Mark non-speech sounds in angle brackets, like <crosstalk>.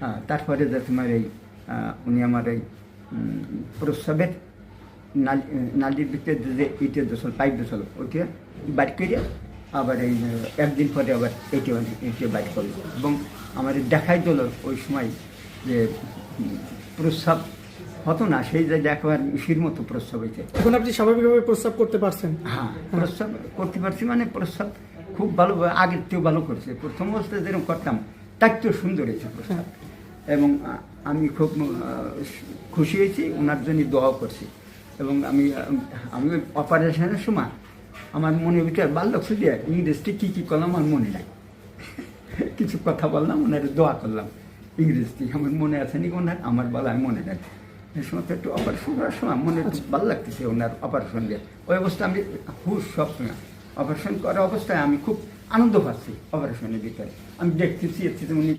হ্যাঁ, তারপরে যে তোমার এই উনি আমার এই প্রস্রাবের নাল- নালির ভিতরে যে ইটের দোসল পাইপ দোসল ওইটা বাইট করে আবার এই একদিন পরে আবার এইটা এইটা বাইট করল। এবং আমার দেখাই দিল ওই সময় যে প্রস্রাব হতো না সেই জায়গায় একবার ইসির মতো প্রস্রাব হয়েছে এখন আপনি স্বাভাবিকভাবে প্রস্রাব করতে পারছেন? হ্যাঁ প্রস্রাব করতে পারছি মানে প্রস্রাব খুব ভালো আগের থেকেও ভালো করছে। প্রথম অবস্থায় যেরকম করতাম তার চেয়েও সুন্দর হয়েছে প্রস্রাব এবং আমি খুব খুশি হয়েছি ওনার জন্য দোয়াও করছি। এবং আমি আমি অপারেশনের সময় আমার মনে ভিতরে ভালো লাগছে যে ইংরেজটি কী কী করলাম আমার মনে নাই। <laughs> কিছু কথা বললাম ওনার দোয়া করলাম। ইংরেজটি আমার মনে আছে নি ওনার আমার বলা আমি মনে নাই। এই সময় তো একটু অপারেশন করার সময় মনে একটু ভালো লাগতেছে ওনার অপারেশন দিয়ে। ওই অবস্থা আমি হুশ সব সময় অপারেশন করা অবস্থায় আমি খুব আনন্দ পাচ্ছি অপারেশনের ভিতরে। আমি দেখতেছি এর থেকে উনি